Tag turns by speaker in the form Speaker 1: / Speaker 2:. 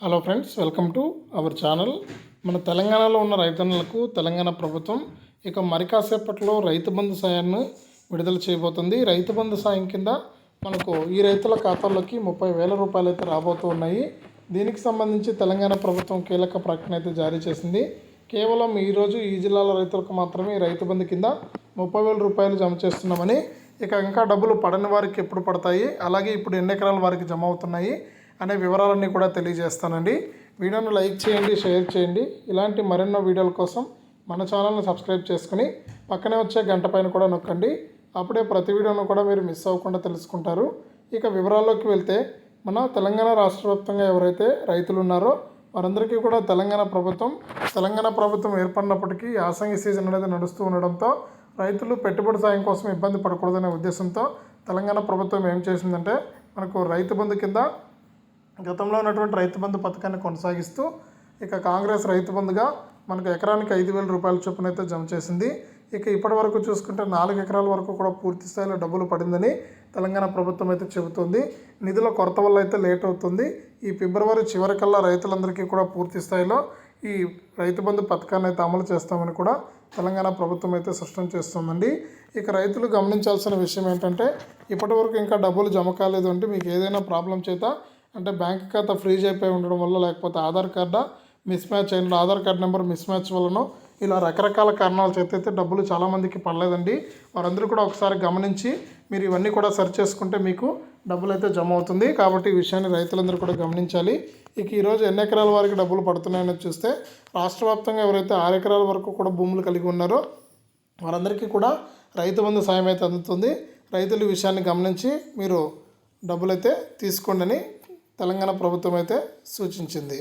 Speaker 1: Hello friends welcome to our channel మన తెలంగాణలో ఉన్న రైతన్నులకు తెలంగాణ ప్రభుత్వం ఇక మరి కాసేపట్లో రైతు బంధు సాయాన్ని విడుదల చేయబోతుంది. రైతు బంధు సాయం కింద మనకు ఈ రైతుల ఖాతాల్లోకి ముప్పై వేల రూపాయలు అయితే రాబోతూ ఉన్నాయి. దీనికి సంబంధించి తెలంగాణ ప్రభుత్వం కీలక ప్రకటన అయితే జారీ చేసింది. కేవలం ఈరోజు ఈ జిల్లాల రైతులకు మాత్రమే రైతు బంధు కింద ముప్పై వేల రూపాయలు జమ చేస్తున్నామని ఇక ఇంకా డబ్బులు పడని వారికి ఎప్పుడు పడతాయి? అలాగే ఇప్పుడు ఎన్ని ఎకరాల వారికి జమ అవుతున్నాయి? అనే వివరాలన్నీ కూడా తెలియజేస్తానండి. వీడియోను లైక్ చేయండి షేర్ చేయండి. ఇలాంటి మరెన్నో వీడియోల కోసం మన ఛానల్ని సబ్స్క్రైబ్ చేసుకుని పక్కనే వచ్చే గంట పైన కూడా నొక్కండి. అప్పుడే ప్రతి వీడియోను కూడా మీరు మిస్ అవ్వకుండా తెలుసుకుంటారు. ఇక వివరాల్లోకి వెళ్తే మన తెలంగాణ రాష్ట్ర వ్యాప్తంగా ఎవరైతే రైతులు ఉన్నారో వారందరికీ కూడా తెలంగాణ ప్రభుత్వం తెలంగాణ ప్రభుత్వం ఏర్పడినప్పటికీ యాసంగి సీజన్ అనేది నడుస్తూ ఉండడంతో రైతులు పెట్టుబడి సాయం కోసం ఇబ్బంది పడకూడదనే ఉద్దేశంతో తెలంగాణ ప్రభుత్వం ఏం చేసిందంటే మనకు రైతు బంధు కింద గతంలో ఉన్నటువంటి రైతు బంధు పథకాన్ని కొనసాగిస్తూ ఇక కాంగ్రెస్ రైతు బంధుగా మనకు ఎకరానికి ఐదు వేల రూపాయల చొప్పున అయితే జమ చేసింది. ఇక ఇప్పటి వరకు చూసుకుంటే నాలుగు ఎకరాల వరకు కూడా పూర్తి స్థాయిలో డబ్బులు పడిందని తెలంగాణ ప్రభుత్వం అయితే చెబుతుంది. నిధుల కొరత వల్ల అయితే లేట్ అవుతుంది. ఈ ఫిబ్రవరి చివరికల్లా రైతులందరికీ కూడా పూర్తి స్థాయిలో ఈ రైతు బంధు పథకాన్ని అయితే అమలు చేస్తామని కూడా తెలంగాణ ప్రభుత్వం అయితే స్పష్టం చేస్తుందండి. ఇక రైతులు గమనించాల్సిన విషయం ఏంటంటే ఇప్పటివరకు ఇంకా డబ్బులు జమ కాలేదు అంటే మీకు ఏదైనా ప్రాబ్లం చేత అంటే బ్యాంక్ ఖాతా ఫ్రీజ్ అయిపోయి ఉండడం వల్ల లేకపోతే ఆధార్ కార్డా మిస్ మ్యాచ్ అయిన Aadhaar card number miss match వలన ఇలా రకరకాల కారణాల చేత అయితే డబ్బులు చాలామందికి పడలేదండి. వారందరూ కూడా ఒకసారి గమనించి మీరు ఇవన్నీ కూడా సెర్చ్ చేసుకుంటే మీకు డబ్బులు అయితే జమ అవుతుంది. కాబట్టి ఈ విషయాన్ని రైతులందరూ కూడా గమనించాలి. ఇక ఈరోజు ఎన్ని ఎకరాల వారికి డబ్బులు పడుతున్నాయని చూస్తే రాష్ట్ర వ్యాప్తంగా ఎవరైతే ఆరు ఎకరాల వరకు కూడా భూములు కలిగి ఉన్నారో వారందరికీ కూడా రైతు బంధు సాయం అయితే అందుతుంది. రైతులు ఈ విషయాన్ని గమనించి మీరు డబ్బులైతే తీసుకోండి అని తెలంగాణ ప్రభుత్వం అయితే సూచించింది.